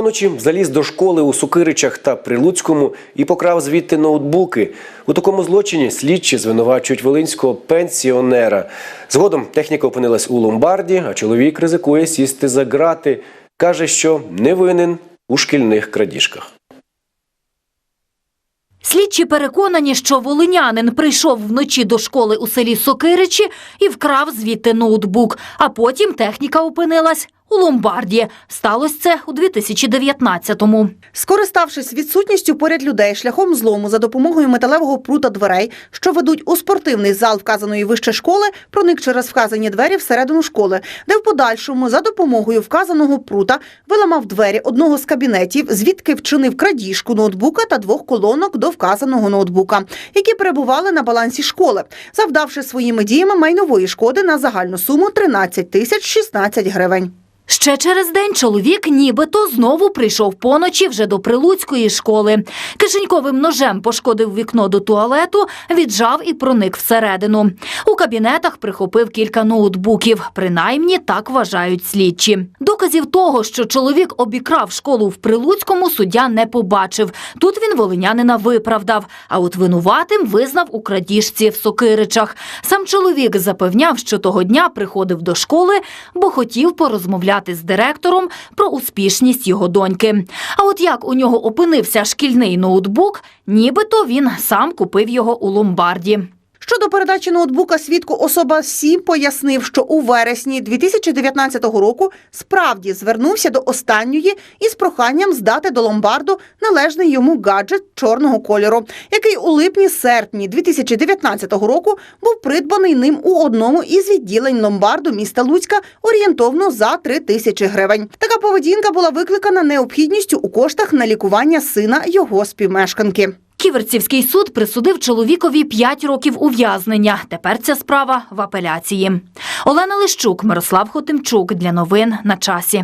Поночі заліз до школи у Сукиричах та Прилуцькому і покрав звідти ноутбуки. У такому злочині слідчі звинувачують волинського пенсіонера. Згодом техніка опинилась у ломбарді, а чоловік ризикує сісти за грати. Каже, що не винен у шкільних крадіжках. Слідчі переконані, що волинянин прийшов вночі до школи у селі Сокиричі і вкрав звідти ноутбук, а потім техніка опинилась у ломбарді. Сталося це у 2019-му. Скориставшись відсутністю поряд людей шляхом злому за допомогою металевого прута дверей, що ведуть у спортивний зал вказаної вище школи, проник через вказані двері всередину школи, де в подальшому за допомогою вказаного прута виламав двері одного з кабінетів, звідки вчинив крадіжку ноутбука та двох колонок до вказаного ноутбука, які перебували на балансі школи, завдавши своїми діями майнової шкоди на загальну суму 13 тисяч 16 гривень. Ще через день чоловік нібито знову прийшов поночі вже до прилуцької школи. Кишеньковим ножем пошкодив вікно до туалету, віджав і проник всередину. У кабінетах прихопив кілька ноутбуків. Принаймні так вважають слідчі. Доказів того, що чоловік обікрав школу в Прилуцькому, суддя не побачив. Тут він волинянина виправдав, а от винуватим визнав у крадіжці в Сокиричах. Сам чоловік запевняв, що того дня приходив до школи, бо хотів порозмовляти з директором про успішність його доньки. А от як у нього опинився шкільний ноутбук, нібито він сам купив його у ломбарді. Щодо передачі ноутбука свідку особа 7 пояснив, що у вересні 2019 року справді звернувся до останньої із проханням здати до ломбарду належний йому гаджет чорного кольору, який у липні-серпні 2019 року був придбаний ним у одному із відділень ломбарду міста Луцька орієнтовно за 3 тисячі гривень. Така поведінка була викликана необхідністю у коштах на лікування сина його співмешканки. Ківерцівський суд присудив чоловікові 5 років ув'язнення. Тепер ця справа в апеляції. Олена Лищук, Мирослав Хотимчук для новин на часі.